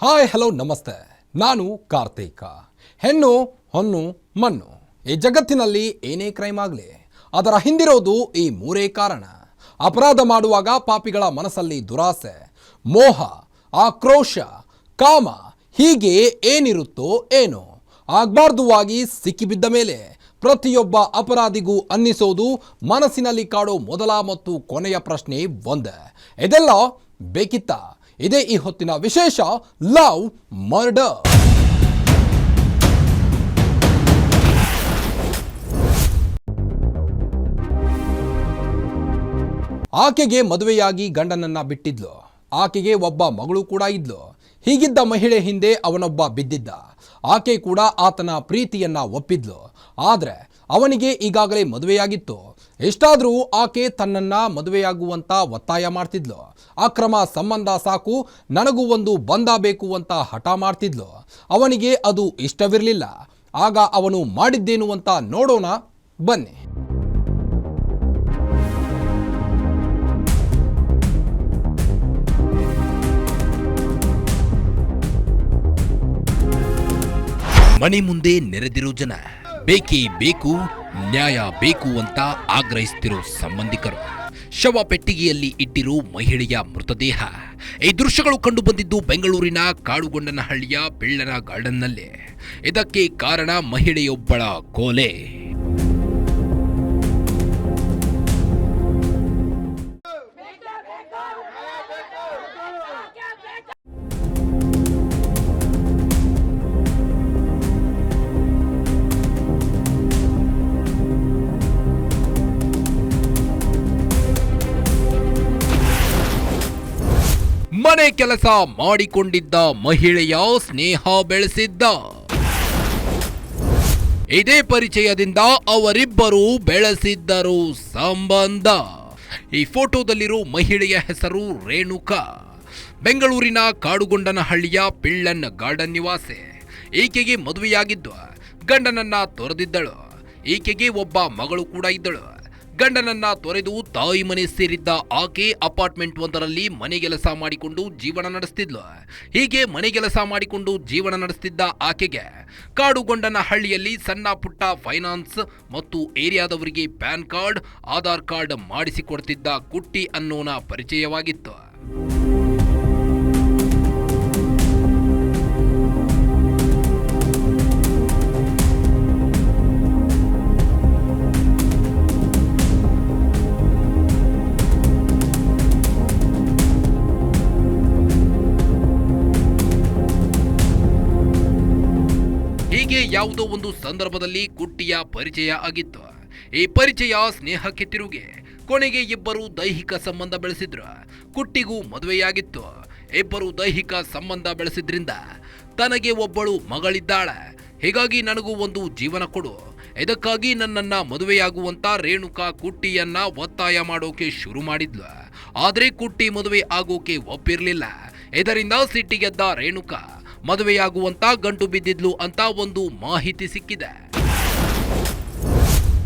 Hi, hello, ನಮಸ್ತೆ. ನಾನು ಕಾರ್ತಿಕ. ಹೆಣ್ಣು, ಹೊನ್ನು, ಮಣ್ಣು. ಈ ಜಗತ್ತಿನಲ್ಲಿ ಏನೇ ಕ್ರೈಮ್ ಆಗಲಿ, ಅದರ ಹಿಂದಿರೋದು ಈ ಮೂರೇ ಕಾರಣ. ಅಪರಾಧ ಮಾಡುವಾಗ ಪಾಪಿಗಳ ಮನಸ್ಸಲ್ಲಿ ದುರಾಸೆ, ಮೋಹ, ಆಕ್ರೋಶ, ಕಾಮ, ಹೀಗೆ ಏನಿರುತ್ತೋ ಏನೋ. ಆಗ್ಬಾರ್ದುವಾಗಿ ಸಿಕ್ಕಿಬಿದ್ದ ಮೇಲೆ ಪ್ರತಿಯೊಬ್ಬ ಅಪರಾಧಿಗೂ ಅನ್ನಿಸೋದು ಮನಸ್ಸಿನಲ್ಲಿ ಕಾಡೋ ಮೊದಲ ಮತ್ತು ಕೊನೆಯ ಪ್ರಶ್ನೆ ಒಂದೇ. ಇದೆಲ್ಲ ಬೇಕಿತ್ತ? ಇದೇ ಈ ಹೊತ್ತಿನ ವಿಶೇಷ ಲವ್, ಮರ್ಡರ್. ಆಕೆಗೆ ಮದುವೆಯಾಗಿ ಗಂಡನನ್ನ ಬಿಟ್ಟಿದ್ಲು. ಆಕೆಗೆ ಒಬ್ಬ ಮಗಳು ಕೂಡ ಇದ್ಲು. ಹೀಗಿದ್ದ ಮಹಿಳೆ ಹಿಂದೆ ಅವನೊಬ್ಬ ಬಿದ್ದಿದ್ದ. ಆಕೆ ಕೂಡ ಆತನ ಪ್ರೀತಿಯನ್ನ ಒಪ್ಪಿದ್ಲು. ಆದ್ರೆ ಅವನಿಗೆ ಈಗಾಗಲೇ ಮದುವೆಯಾಗಿತ್ತು. ಎಷ್ಟಾದರೂ ಆಕೆ ತನ್ನನ್ನ ಮದುವೆಯಾಗುವಂತ ಒತ್ತಾಯ ಮಾಡ್ತಿದ್ಲು. ಅಕ್ರಮ ಸಂಬಂಧ ಸಾಕು, ನನಗೂ ಒಂದು ಬಂಧ ಬೇಕು ಅಂತ ಹಠ ಮಾಡ್ತಿದ್ಲು. ಅವನಿಗೆ ಅದು ಇಷ್ಟವಿರಲಿಲ್ಲ. ಆಗ ಅವನು ಮಾಡಿದ್ದೇನು ಅಂತ ನೋಡೋಣ, ಬನ್ನಿ. ಮನೆ ಮುಂದೆ ನೆರೆದಿರೋ ಜನ, ಬೇಕೇ ಬೇಕು ನ್ಯಾಯ ಬೇಕು ಅಂತ ಆಗ್ರಹಿಸ್ತಿರೋ ಸಂಬಂಧಿಕರು, ಶವ ಪೆಟ್ಟಿಗೆಯಲ್ಲಿ ಇಟ್ಟಿರೋ ಮಹಿಳೆಯ ಮೃತದೇಹ ಈ ದೃಶ್ಯಗಳು ಕಂಡು ಬಂದಿದ್ದು ಬೆಂಗಳೂರಿನ ಕಾಡುಗೊಂಡನಹಳ್ಳಿಯ ಬೆಳ್ಳನ ಗಾರ್ಡನ್ನಲ್ಲೇ ಇದಕ್ಕೆ ಕಾರಣ ಮಹಿಳೆಯೊಬ್ಬಳ ಕೋಲೆ. ಮನೆ ಕೆಲಸ ಮಾಡಿಕೊಂಡಿದ್ದ ಮಹಿಳೆಯ ಸ್ನೇಹ ಬೆಳೆಸಿದ್ದ. ಇದೇ ಪರಿಚಯದಿಂದ ಅವರಿಬ್ಬರು ಬೆಳೆಸಿದ್ದರು ಸಂಬಂಧ. ಈ ಫೋಟೋದಲ್ಲಿರೋ ಮಹಿಳೆಯ ಹೆಸರು ರೇಣುಕಾ. ಬೆಂಗಳೂರಿನ ಕಾಡುಗೊಂಡನಹಳ್ಳಿಯ ಪಿಳ್ಳನ್ ಗಾರ್ಡನ್ ನಿವಾಸಿ. ಈಕೆಗೆ ಮದುವೆಯಾಗಿದ್ದು ಗಂಡನನ್ನ ತೊರೆದಿದ್ದಳು. ಈಕೆಗೆ ಒಬ್ಬ ಮಗಳು ಕೂಡ ಇದ್ದಳು. ಗಂಡನನ್ನ ತೊರೆದು ತಾಯಿ ಮನೆ ಸೇರಿದ್ದ ಆಕೆ ಅಪಾರ್ಟ್ಮೆಂಟ್ ಒಂದರಲ್ಲಿ ಮನೆಗೆಲಸ ಮಾಡಿಕೊಂಡು ಜೀವನ ನಡೆಸ್ತಿದ್ಲು. ಹೀಗೆ ಮನೆಗೆಲಸ ಮಾಡಿಕೊಂಡು ಜೀವನ ನಡೆಸ್ತಿದ್ದ ಆಕೆಗೆ ಕಾಡುಗೊಂಡನ ಹಳ್ಳಿಯಲ್ಲಿ ಸಣ್ಣ ಪುಟ್ಟ ಫೈನಾನ್ಸ್ ಮತ್ತು ಏರಿಯಾದವರಿಗೆ ಪ್ಯಾನ್ ಕಾರ್ಡ್, ಆಧಾರ್ ಕಾರ್ಡ್ ಮಾಡಿಸಿಕೊಡ್ತಿದ್ದ ಕುಟ್ಟಿ ಅನ್ನೋನ ಪರಿಚಯವಾಗಿತ್ತು. ಹೀಗೆ ಯಾವುದೋ ಒಂದು ಸಂದರ್ಭದಲ್ಲಿ ಕುಟ್ಟಿಯ ಪರಿಚಯ ಆಗಿತ್ತು. ಈ ಪರಿಚಯ ಸ್ನೇಹಕ್ಕೆ ತಿರುಗಿ ಕೊನೆಗೆ ಇಬ್ಬರು ದೈಹಿಕ ಸಂಬಂಧ ಬೆಳೆಸಿದ್ರು. ಕುಟ್ಟಿಗೂ ಮದುವೆಯಾಗಿತ್ತು. ಇಬ್ಬರು ದೈಹಿಕ ಸಂಬಂಧ ಬೆಳೆಸಿದ್ರಿಂದ ತನಗೆ ಒಬ್ಬಳು ಮಗಳಿದ್ದಾಳೆ. ಹೀಗಾಗಿ ನನಗೂ ಒಂದು ಜೀವನ ಕೊಡು. ಇದಕ್ಕಾಗಿ ನನ್ನನ್ನ ಮದುವೆಯಾಗುವಂತ ರೇಣುಕಾ ಕುಟ್ಟಿಯನ್ನ ಒತ್ತಾಯ ಮಾಡೋಕೆ ಶುರು ಮಾಡಿದ್ಲು. ಆದರೆ ಕುಟ್ಟಿ ಮದುವೆ ಆಗೋಕೆ ಒಪ್ಪಿರಲಿಲ್ಲ. ಇದರಿಂದ ಸಿಟ್ಟಿಗೆದ್ದ ರೇಣುಕಾ ಮದುವೆಯಾಗುವಂತ ಗಂಟು ಬಿದ್ದಿದ್ಲು ಅಂತ ಒಂದು ಮಾಹಿತಿ ಸಿಕ್ಕಿದೆ.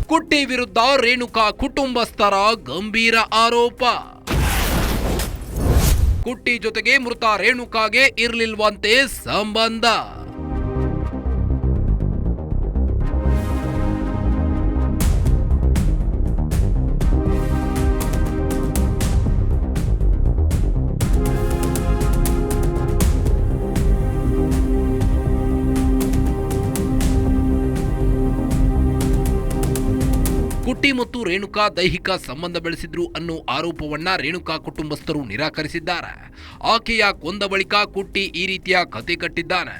ಕುಟ್ಟಿ ವಿರುದ್ಧ ರೇಣುಕಾ ಕುಟುಂಬಸ್ಥರ ಗಂಭೀರ ಆರೋಪ. ಕುಟ್ಟಿ ಜೊತೆಗೆ ಮೃತ ರೇಣುಕಾಗೆ ಇರ್ಲಿಲ್ವಂತೆ ಸಂಬಂಧ. ಮತ್ತು ರೇಣುಕಾ ದೈಹಿಕ ಸಂಬಂಧ ಬೆಳೆಸಿದ್ರು ಅನ್ನೋ ಆರೋಪವನ್ನ ರೇಣುಕಾ ಕುಟುಂಬಸ್ಥರು ನಿರಾಕರಿಸಿದ್ದಾರೆ. ಆಕೆಯ ಕೊಂದ ಬಳಿಕ ಕುಟ್ಟಿ ಈ ರೀತಿಯ ಕತೆ ಕಟ್ಟಿದ್ದಾನೆ.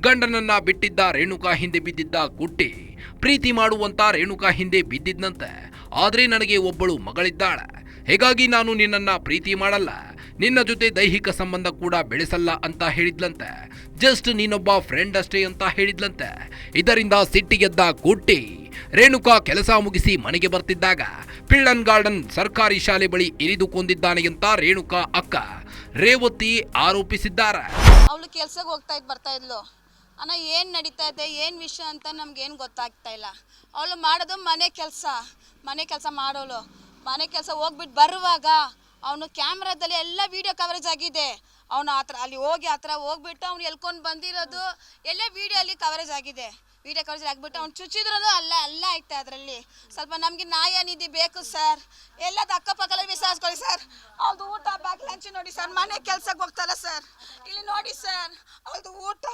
ಗಂಡನನ್ನ ಬಿಟ್ಟಿದ್ದ ರೇಣುಕಾ ಹಿಂದೆ ಬಿದ್ದಿದ್ದ ಕುಟ್ಟಿ ಪ್ರೀತಿ ಮಾಡುವಂತ ರೇಣುಕಾ ಹಿಂದೆ ಬಿದ್ದಿದ್ದಂತೆ ಆದರೆ ನನಗೆ ಒಬ್ಬಳು ಮಗಳಿದ್ದಾಳೆ. ಹೀಗಾಗಿ ನಾನು ನಿನ್ನನ್ನ ಪ್ರೀತಿ ಮಾಡಲ್ಲ. ನಿನ್ನ ಜೊತೆ ದೈಹಿಕ ಸಂಬಂಧ ಕೂಡ ಬೆಳೆಸಲ್ಲ ಅಂತ ಹೇಳಿದ್ಲಂತೆ. ಜಸ್ಟ್ ನೀನೊಬ್ಬ ಫ್ರೆಂಡ್ ಅಷ್ಟೇ ಅಂತ ಹೇಳಿದ್ಲಂತೆ. ಇದರಿಂದ ಸಿಟ್ಟಿಗೆದ್ದ ಕುಟ್ಟಿ ರೇಣುಕಾ ಕೆಲಸ ಮುಗಿಸಿ ಮನೆಗೆ ಬರ್ತಿದ್ದಾಗ ಪಿಳ್ಳನ್ ಗಾರ್ಡನ್ ಸರ್ಕಾರಿ ಶಾಲೆ ಬಳಿ ಇರಿದು ಕೊಂದಿದ್ದಾನೆ ಅಂತ ರೇಣುಕಾ ಅಕ್ಕ ರೇವತಿ ಆರೋಪಿಸಿದ್ದಾರೆ. ಅವಳು ಕೆಲ್ಸಕ್ಕೆ ಹೋಗ್ತಾ ಇದ್ ಬರ್ತಾ ಇದ್ಲು. ಅಣ್ಣ, ಏನು ನಡೀತಾ ಇದೆ? ಏನು ವಿಷಯ ಅಂತ ನಮ್ಗೇನು ಗೊತ್ತಾಗ್ತಾ ಇಲ್ಲ. ಅವಳು ಮಾಡೋದು ಮನೆ ಕೆಲಸ. ಮನೆ ಕೆಲಸ ಮಾಡೋಳು. ಮನೆ ಕೆಲಸ ಹೋಗ್ಬಿಟ್ಟು ಬರುವಾಗ ಅವನು ಕ್ಯಾಮ್ರಾದಲ್ಲಿ ಎಲ್ಲ ವಿಡಿಯೋ ಕವರೇಜ್ ಆಗಿದೆ. ಅವನು ಆ ಅಲ್ಲಿ ಹೋಗಿ ಆ ಥರ ಹೋಗ್ಬಿಟ್ಟು ಅವ್ನು ಎಲ್ಕೊಂಡು ಬಂದಿರೋದು ಎಲ್ಲ ವಿಡಿಯೋ ಅಲ್ಲಿ ಕವರೇಜ್ ಆಗಿದೆ. ವಿಡಿಯೋ ಕವರೇಜ್ ಆಗಿಬಿಟ್ಟು ಅವ್ನು ಚುಚ್ಚಿದ್ರು ಅಲ್ಲ ಅಲ್ಲ ಐತೆ ಅದರಲ್ಲಿ. ಸ್ವಲ್ಪ ನಮಗೆ ನ್ಯಾಯ ನಿಧಿ ಬೇಕು ಸರ್. ಎಲ್ಲದ ಅಕ್ಕಪಕ್ಕದಲ್ಲಿ ಬಿಸಾಸ್ಕೊಳ್ಳಿ ಸರ್. ಅವ್ರದ್ದು ಊಟ, ಬ್ಯಾಗ್ ಲಂಚ್ ನೋಡಿ ಸರ್. ಮನೆ ಕೆಲ್ಸಕ್ಕೆ ಹೋಗ್ತಾರ ಸರ್. ಇಲ್ಲಿ ನೋಡಿ ಸರ್. ಅವ್ರದ್ದು ಊಟ.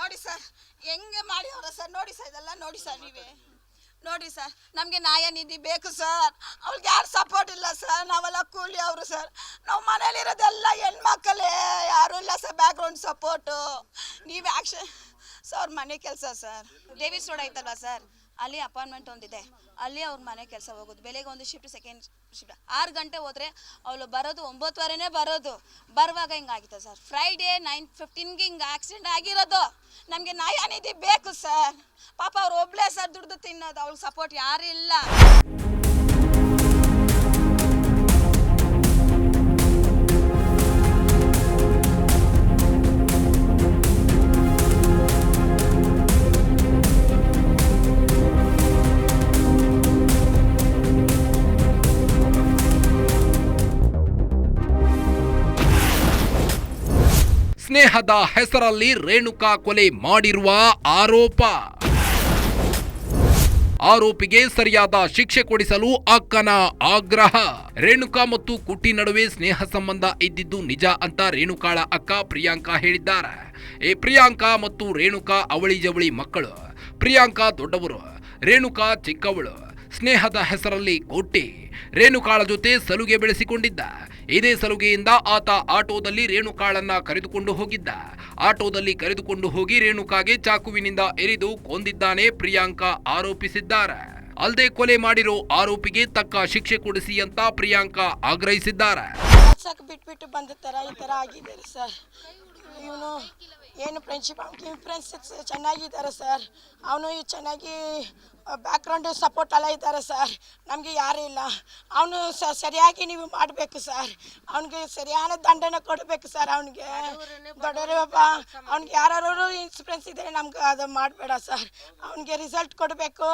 ನೋಡಿ ಸರ್. ಹೆಂಗೆ ಮಾಡಿ ಅವ್ರ ಸರ್. ನೋಡಿ ಸರ್ ಇದೆಲ್ಲ ನೋಡಿ ಸರ್ ನೀವೇ. ನೋಡಿ ಸರ್. ನಮಗೆ ನ್ಯಾಯ ನಿಧಿ ಬೇಕು ಸರ್. ಅವ್ಳಿಗೆ ಯಾರು ಸಪೋರ್ಟ್ ಇಲ್ಲ ಸರ್. ನಾವೆಲ್ಲ ಕೂಲಿ ಅವರು ಸರ್. ನಾವು ಮನೇಲಿರೋದೆಲ್ಲ ಹೆಣ್ಮಕ್ಕಳೇ ಯಾರೂ ಇಲ್ಲ ಸರ್. ಬ್ಯಾಕ್ಗ್ರೌಂಡ್ ಸಪೋರ್ಟು ನೀವು ಆ್ಯಕ್ಷನ್ ಸರ್, ಮನೆ ಕೆಲಸ ಸರ್. ದೇವಿ ಸೋಡ ಐತಲ್ವಾ ಸರ್? ಅಲ್ಲಿ ಅಪಾಯಿಂಟ್ಮೆಂಟ್ ಒಂದಿದೆ. ಅಲ್ಲಿ ಅವ್ರ ಮನೆ ಕೆಲಸ ಹೋಗೋದು. ಬೆಳಿಗ್ಗೆ ಒಂದು ಶಿಫ್ಟ್ ಸೆಕೆಂಡ್ ಶಿಫ್ಟ್ ಆರು ಗಂಟೆ ಹೋದರೆ ಅವಳು ಬರೋದು ಒಂಬತ್ತುವರೆನೇ ಬರೋದು. ಬರುವಾಗ ಹಿಂಗಾಗಿತ್ತು ಸರ್. ಫ್ರೈಡೇ ನೈನ್ ಫಿಫ್ಟೀನ್ಗೆ ಹಿಂಗೆ ಆಕ್ಸಿಡೆಂಟ್ ಆಗಿರೋದು. ನಮಗೆ ನಿಧಿ ಬೇಕು ಸರ್. ಪಾಪ ಅವ್ರು ಒಬ್ಳೆ ಸರ್ ದುಡ್ದು ತಿನ್ನೋದು. ಅವ್ಳಿಗೆ ಸಪೋರ್ಟ್ ಯಾರು ಸ್ನೇಹದ ಹೆಸರಲ್ಲಿ ರೇಣುಕಾ ಕೊಲೆ ಮಾಡಿರುವ ಆರೋಪ. ಆರೋಪಿಗೆ ಸರಿಯಾದ ಶಿಕ್ಷೆ ಕೊಡಿಸಲು ಅಕ್ಕನ ಆಗ್ರಹ. ರೇಣುಕಾ ಮತ್ತು ಕುಟ್ಟಿ ನಡುವೆ ಸ್ನೇಹ ಸಂಬಂಧ ಇದ್ದಿದ್ದು ನಿಜ ಅಂತ ರೇಣುಕಾಳ ಅಕ್ಕ ಪ್ರಿಯಾಂಕಾ ಹೇಳಿದ್ದಾರೆ. ಈ ಪ್ರಿಯಾಂಕಾ ಮತ್ತು ರೇಣುಕಾ ಅವಳಿ ಜವಳಿ ಮಕ್ಕಳು. ಪ್ರಿಯಾಂಕಾ ದೊಡ್ಡವರು. ರೇಣುಕಾ ಚಿಕ್ಕವಳು. ಸ್ನೇಹದ ಹೆಸರಲ್ಲಿ ಕೊಟ್ಟಿ ರೇಣುಕಾಳ ಜೊತೆ ಸಲುಗೆ ಬೆಳೆಸಿಕೊಂಡಿದ್ದ. ಇದೇ ಸಲುಗೆಯಿಂದ ಆತ ಆಟೋದಲ್ಲಿ ರೇಣುಕಾಳನ್ನ ಕರೆದುಕೊಂಡು ಹೋಗಿದ್ದ. ಆಟೋದಲ್ಲಿ ಕರೆದುಕೊಂಡು ಹೋಗಿ ರೇಣುಕಾಗೆ ಚಾಕುವಿನಿಂದ ಎರಿದು ಕೊಂದಿದ್ದಾನೆ ಪ್ರಿಯಾಂಕಾ ಆರೋಪಿಸಿದ್ದಾರೆ. ಅಲ್ಲದೆ ಕೊಲೆ ಮಾಡಿರೋ ಆರೋಪಿಗೆ ತಕ್ಕ ಶಿಕ್ಷೆ ಕೊಡಿಸಿ ಅಂತ ಪ್ರಿಯಾಂಕಾ ಆಗ್ರಹಿಸಿದ್ದಾರೆ. ಬಿಟ್ಬಿಟ್ಟು ಬಂದ ಥರ ಈ ಥರ ಆಗಿದ್ದಾರೆ ಸರ್. ಇವನು ಏನು ಫ್ರೆಂಡ್ಶಿಪ್ ಅವ್ನಿಗೆ ಫ್ರೆಂಡ್ಸ್ ಚೆನ್ನಾಗಿದ್ದಾರೆ ಸರ್. ಅವನು ಚೆನ್ನಾಗಿ ಬ್ಯಾಕ್ಗ್ರೌಂಡು ಸಪೋರ್ಟ್ ಎಲ್ಲ ಇದ್ದಾರೆ ಸರ್ ನಮಗೆ ಯಾರೂ ಇಲ್ಲ. ಅವನು ಸ ಸರಿಯಾಗಿ ನೀವು ಮಾಡಬೇಕು ಸರ್ ಅವನಿಗೆ ಸರಿಯಾದ ದಂಡನೆ ಕೊಡಬೇಕು ಸರ್ ಅವನಿಗೆ. ದೊಡ್ಡವರು ಒಬ್ಬ ಅವ್ನಿಗೆ ಯಾರು ಇನ್ಸೂರೆನ್ಸ್ ಇದ್ದರೆ ನಮ್ಗೆ ಅದು ಮಾಡಬೇಡ ಸರ್ ಅವನಿಗೆ ರಿಸಲ್ಟ್ ಕೊಡಬೇಕು.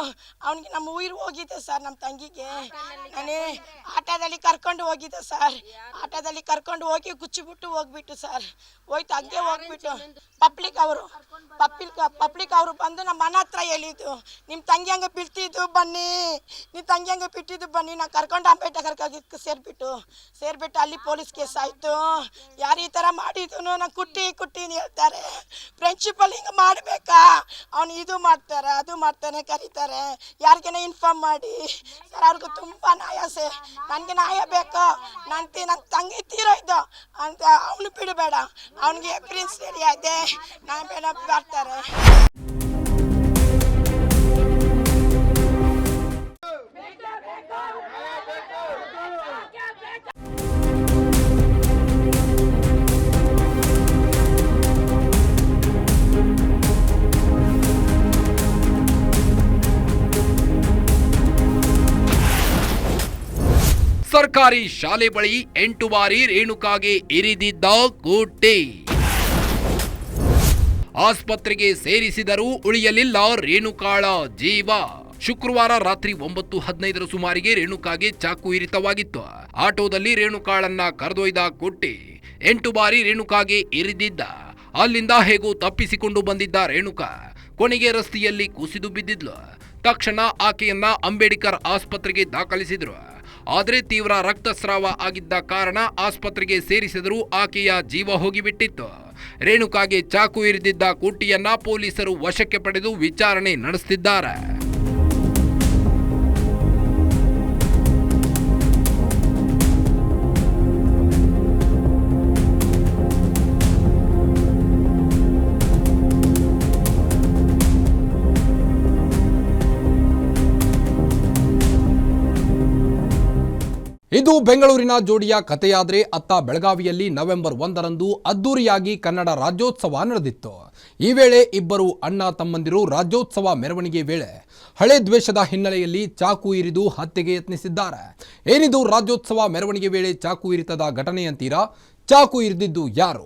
ಅವನಿಗೆ ನಮ್ಮ ಉಯಿರು ಹೋಗಿದೆ ಸರ್ ನಮ್ಮ ತಂಗಿಗೆ. ನಾನೇ ಆಟೋದಲ್ಲಿ ಕರ್ಕೊಂಡು ಹೋಗಿದ್ದೆ ಸರ್ ಆಟೋದಲ್ಲಿ ಕರ್ಕೊಂಡು ಹೋಗಿ ಗುಚ್ಚಿಬಿಟ್ಟು ಹೋಗ್ಬಿಟ್ಟು ಸರ್ ಹೋಯ್ತು ಹಂಗೆ ಹೋಗ್ಬಿಟ್ಟು. ಪಬ್ಲಿಕ್ ಅವರು ಪಬ್ಲಿಕ್ ಪಬ್ಲಿಕ್ ಅವರು ಬಂದು ನಮ್ಮ ಮನೆ ಹತ್ರ ಹೇಳಿದ್ದು ನಿಮ್ಮ ತಂಗಿ ಹಂಗೆ ಬಿಡ್ತಿದ್ದು ಬನ್ನಿ. ನೀ ತಂಗಿ ಹಂಗೆ ಬಿಟ್ಟಿದ್ದು ಬನ್ನಿ. ನಾನು ಕರ್ಕೊಂಡು ಅಂಬೇಡ್ಕರ್ ಸೇರಿಬಿಟ್ಟು. ಸೇರಿಬಿಟ್ಟು ಅಲ್ಲಿ ಪೊಲೀಸ್ ಕೇಸ್ ಆಯಿತು. ಯಾರು ಈ ಥರ ಮಾಡಿದ್ದು ನಾನು ಕುಟ್ಟಿ ಕುಟ್ಟಿ ಅಂತ ಹೇಳ್ತಾರೆ. ಫ್ರೆಂಡ್ಶಿಪ್ಪಲ್ಲಿ ಹಿಂಗೆ ಮಾಡಬೇಕಾ? ಅವನು ಇದು ಮಾಡ್ತಾರೆ, ಅದು ಮಾಡ್ತಾನೆ ಕರೀತಾರೆ. ಯಾರಿಗೇನೆ ಇನ್ಫಾರ್ಮ್ ಮಾಡಿ. ಸರ್, ಅವ್ರಿಗೂ ತುಂಬ ಸೇ ನನಗೆ ನಾಯ ಬೇಕು. ನನ್ನ ತಿ ನನ್ನ ತಂಗಿ ತೀರೋಯ್ತು ಅಂತ ಅವನು ಬಿಡಬೇಡ. ಅವನಿಗೆ ಪ್ರಿನ್ಸ್ ರೆಡಿ ಆಯ್ತೆ. ನಾನು ಬೇಡ ಬರ್ತಾರೆ. ಸರ್ಕಾರಿ ಶಾಲೆ ಬಳಿ ಎಂಟು ಬಾರಿ ರೇಣುಕಾಗೆ ಇರಿದಿದ್ದ ಕೂಟಿ. ಆಸ್ಪತ್ರೆಗೆ ಸೇರಿಸಿದರೂ ಉಳಿಯಲಿಲ್ಲ ರೇಣುಕಾಳ ಜೀವ. ಶುಕ್ರವಾರ ರಾತ್ರಿ ಒಂಬತ್ತು ಹದಿನೈದರ ಸುಮಾರಿಗೆ ರೇಣುಕಾಗೆ ಚಾಕು ಇರಿತವಾಗಿತ್ತು. ಆಟೋದಲ್ಲಿ ರೇಣುಕಾಳನ್ನ ಕರೆದೊಯ್ದ ಕೊಟ್ಟಿ ಎಂಟು ಬಾರಿ ರೇಣುಕಾಗೆ ಇರಿದಿದ್ದ. ಅಲ್ಲಿಂದ ಹೇಗೂ ತಪ್ಪಿಸಿಕೊಂಡು ಬಂದಿದ್ದ ರೇಣುಕಾ ಕೊನೆಗೆ ರಸ್ತೆಯಲ್ಲಿ ಕುಸಿದು ಬಿದ್ದಿದ್ಲು. ತಕ್ಷಣ ಆಕೆಯನ್ನ ಅಂಬೇಡ್ಕರ್ ಆಸ್ಪತ್ರೆಗೆ ದಾಖಲಿಸಿದ್ರು. ಆದರೆ ತೀವ್ರ ರಕ್ತಸ್ರಾವ ಆಗಿದ್ದ ಕಾರಣ ಆಸ್ಪತ್ರೆಗೆ ಸೇರಿಸಿದರೂ ಆಕೆಯ ಜೀವ ಹೋಗಿಬಿಟ್ಟಿತ್ತು. ರೇಣುಕಾಗೆ ಚಾಕು ಇರಿದಿದ್ದ ಕುಟ್ಟಿಯನ್ನ ಪೊಲೀಸರು ವಶಕ್ಕೆ ಪಡೆದು ವಿಚಾರಣೆ ನಡೆಸುತ್ತಿದ್ದಾರೆ ಇದು ಬೆಂಗಳೂರಿನ ಜೋಡಿಯ ಕಥೆಯಾದರೆ ಅತ್ತ ಬೆಳಗಾವಿಯಲ್ಲಿ ನವೆಂಬರ್ ಒಂದರಂದು ಅದ್ದೂರಿಯಾಗಿ ಕನ್ನಡ ರಾಜ್ಯೋತ್ಸವ ನಡೆದಿತ್ತು. ಈ ವೇಳೆ ಇಬ್ಬರು ಅಣ್ಣ ತಮ್ಮಂದಿರು ರಾಜ್ಯೋತ್ಸವ ಮೆರವಣಿಗೆ ವೇಳೆ ಹಳೆ ದ್ವೇಷದ ಹಿನ್ನೆಲೆಯಲ್ಲಿ ಚಾಕು ಇರಿದು ಹತ್ಯೆಗೆ ಯತ್ನಿಸಿದ್ದಾರೆ. ಏನಿದು ರಾಜ್ಯೋತ್ಸವ ಮೆರವಣಿಗೆ ವೇಳೆ ಚಾಕು ಇರಿತದ ಘಟನೆ ಅಂತೀರಾ ಚಾಕು ಇರಿದಿದ್ದು ಯಾರು?